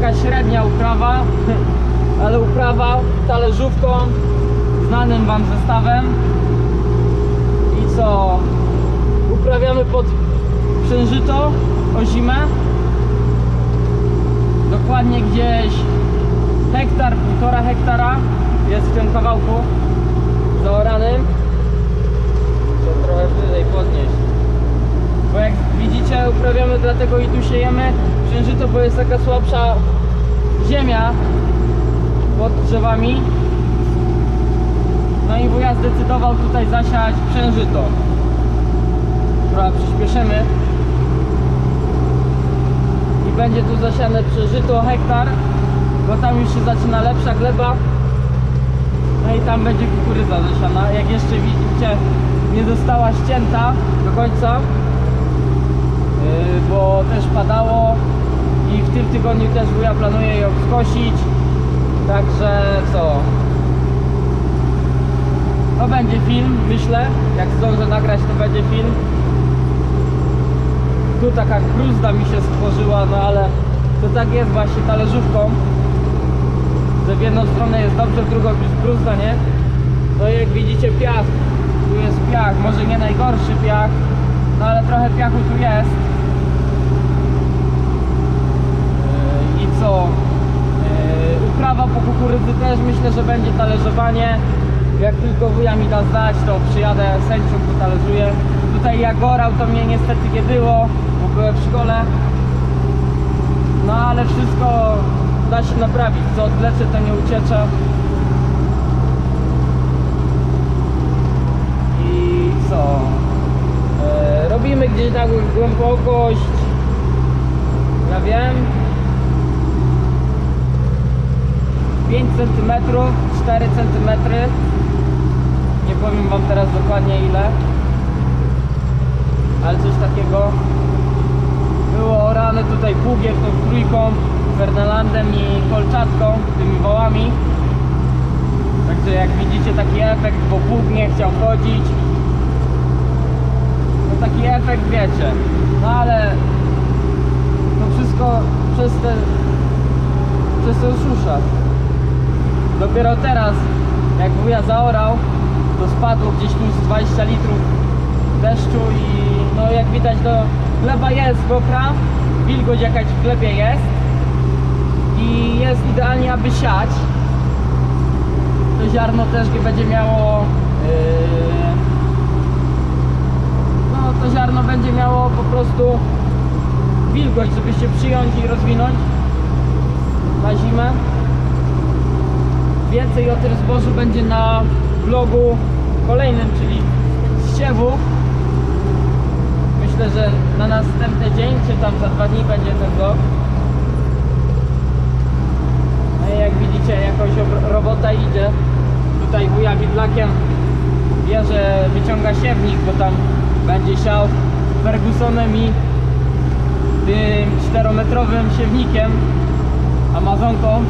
taka średnia uprawa, ale uprawa talerzówką, znanym wam zestawem. I co? Uprawiamy pod przężyto o zimę. Dokładnie gdzieś hektar, półtora hektara jest w tym kawałku zaoranym. Muszę trochę wyżej podnieść. Bo jak widzicie uprawiamy dlatego i tu siejemy przężyto, bo jest taka słabsza ziemia pod drzewami. No i wuja zdecydował tutaj zasiać przężyto. Trochę przyspieszymy. I będzie tu zasiane przężyto hektar, bo tam już się zaczyna lepsza gleba. No i tam będzie kukurydza zasiana. Jak jeszcze widzicie, nie została ścięta do końca, bo też padało i w tym tygodniu też wuja planuje ją skosić. Także co? No będzie film, myślę. Jak zdążę nagrać, to będzie film. Tu taka kruzda mi się stworzyła, no ale to tak jest właśnie talerzówką. Że w jedną stronę jest dobrze, w drugą jest kruzda, nie? No jak widzicie piach, tu jest piach, może nie najgorszy piach, no ale trochę piachu tu jest. Yy, I co? Yy, Uprawa po kukurydzy też myślę, że będzie talerzowanie. Jak tylko wuja mi da znać, to przyjadę sędzią, potalerzuję. Tutaj jak orał, to mnie niestety nie było, bo byłem w szkole. No ale wszystko da się naprawić. Co odleczę, to nie uciecze. I co? E, robimy gdzieś na głębokość. Ja wiem. 5 cm, 4 cm. Nie powiem wam teraz dokładnie ile. Ale coś takiego. Było orane tutaj pługiem, tą trójką, Fernelandem i kolczatką, tymi wołami. Także jak widzicie taki efekt, bo pług nie chciał chodzić. No taki efekt wiecie. No ale to wszystko przez te przez tę suszę. Dopiero teraz, jak wuja zaorał, to spadło gdzieś tu z 20 litrów deszczu i no jak widać to gleba jest gopra, wilgoć jakaś w glebie jest i jest idealnie aby siać. To ziarno też będzie miało yy, no to ziarno będzie miało po prostu wilgoć, żeby się przyjąć i rozwinąć na zimę. Więcej o tym zbożu będzie na vlogu kolejnym, czyli z siewu. Myślę, że na następny dzień, czy tam za dwa dni będzie ten vlog. No i jak widzicie, jakoś ob- robota idzie. Tutaj wuja widlakiem bierze, wyciąga siewnik, bo tam będzie siał Fergusonem i tym 4-metrowym siewnikiem Amazonką.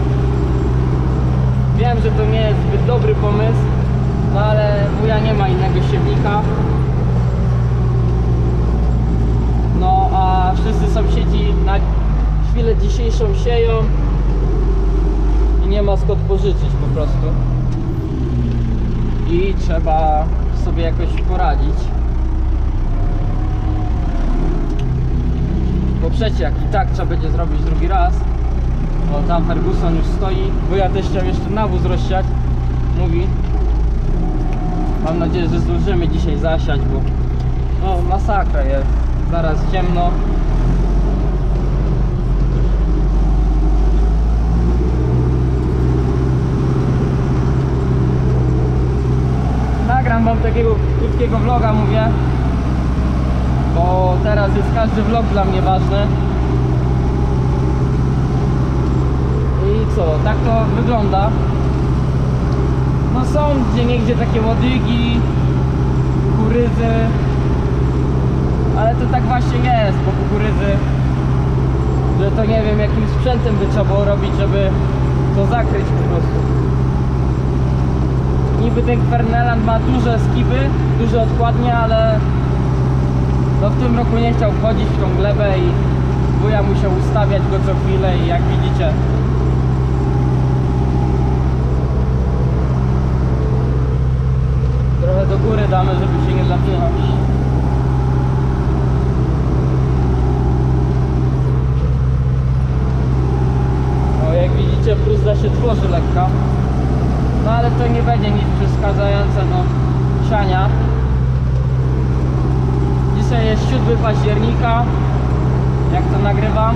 Wiem, że to nie jest zbyt dobry pomysł, no ale wuja nie ma innego siewnika. No a wszyscy sąsiedzi na chwilę dzisiejszą sieją i nie ma skąd pożyczyć po prostu. I trzeba sobie jakoś poradzić. Bo przecież jak i tak trzeba będzie zrobić drugi raz, o, tam Ferguson już stoi, bo ja też chciałem jeszcze nawóz rozsiać. Mówi. Mam nadzieję, że zdążymy dzisiaj zasiać, bo no masakra jest. Zaraz ciemno. Nagram wam takiego krótkiego vloga, mówię. Bo teraz jest każdy vlog dla mnie ważny. I co, tak to wygląda. No są gdzie niegdzie takie łodygi, kukurydzy. Ale to tak właśnie jest po kukurydzy. Że to nie wiem jakim sprzętem by trzeba było robić, żeby to zakryć po prostu. Niby ten Ferneland ma duże skipy, duże odkładnie, ale No w tym roku nie chciał wchodzić w tą glebę i wuja musiał ustawiać go co chwilę i jak widzicie do góry damy, żeby się nie zapinać. No jak widzicie bruzda się tworzy lekka. No ale to nie będzie nic przeszkadzające do siania. Dzisiaj jest 7 października, jak to nagrywam.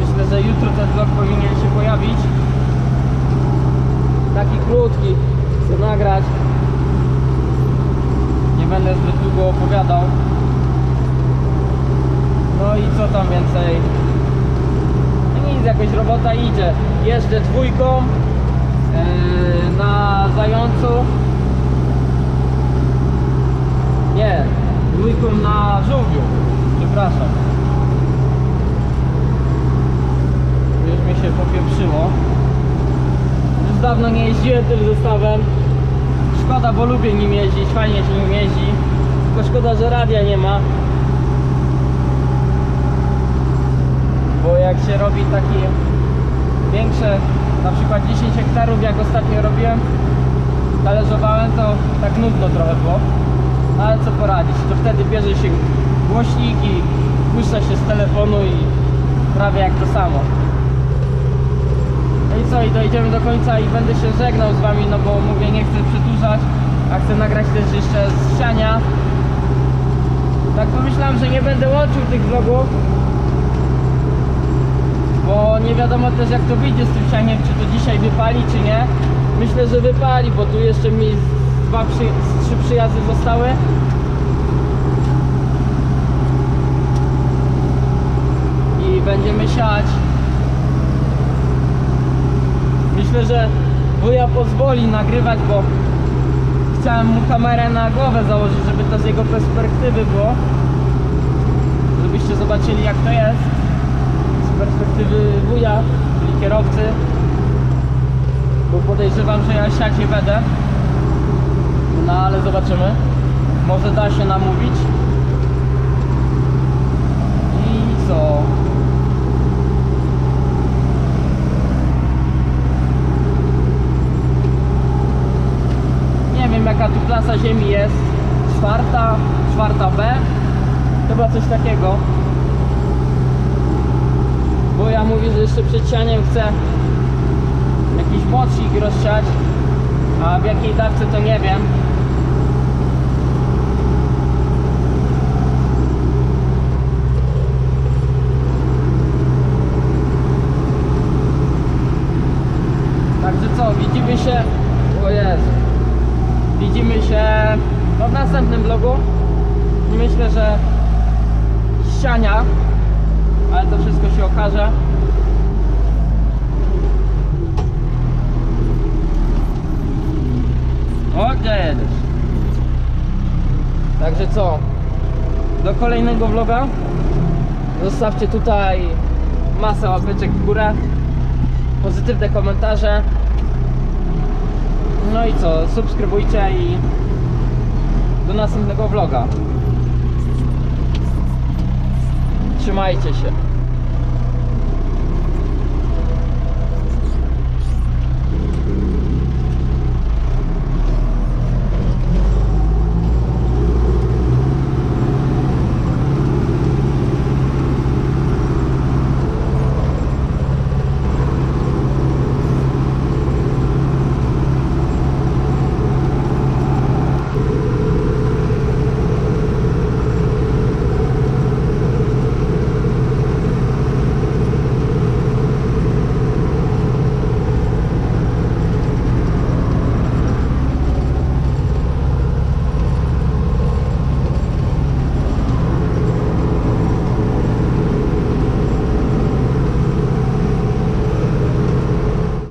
Myślę, że jutro ten vlog powinien się pojawić. Taki krótki, nagrać. Nie będę zbyt długo opowiadał. No i co tam więcej? No nic, jakoś robota idzie. Jeżdżę dwójką yy, na zającu. Nie, dwójką na żółwiu. Przepraszam. Już mi się popieprzyło. Już dawno nie jeździłem tym zestawem. Szkoda, bo lubię nim jeździć, fajnie się nim jeździ. Tylko szkoda, że radia nie ma. Bo jak się robi takie większe, na przykład 10 hektarów, jak ostatnio robiłem, talerzowałem, to tak nudno trochę było. No Ale co poradzić, to wtedy bierze się głośnik i puszcza się z telefonu i prawie jak to samo. I co, i dojdziemy do końca i będę się żegnał z wami, no bo mówię, nie chcę przedłużać, a chcę nagrać też jeszcze z siania. Tak pomyślałem, że nie będę łączył tych vlogów, bo nie wiadomo też jak to wyjdzie z tym sianiem, czy to dzisiaj wypali, czy nie. Myślę, że wypali, bo tu jeszcze mi dwa, przy, trzy przyjazdy zostały. I będziemy siać. Myślę, że wuja pozwoli nagrywać, bo chciałem mu kamerę na głowę założyć, żeby to z jego perspektywy było. Żebyście zobaczyli jak to jest. Z perspektywy wuja, czyli kierowcy. Bo podejrzewam, że ja siać nie będę. No ale zobaczymy. Może da się namówić. I co? Nie wiem jaka tu klasa ziemi jest. Czwarta, czwarta B. Chyba coś takiego. Bo ja mówię, że jeszcze przed sianiem chcę jakiś mocnik rozsiać. A w jakiej dawce to nie wiem. Także co, widzimy się. Się no, w następnym vlogu. Myślę, że ściania, ale to wszystko się okaże. O, jedziesz? Także co? Do kolejnego vloga. Zostawcie tutaj masę łapeczek w górę. Pozytywne komentarze. No i co? Subskrybujcie i do następnego vloga. Trzymajcie się.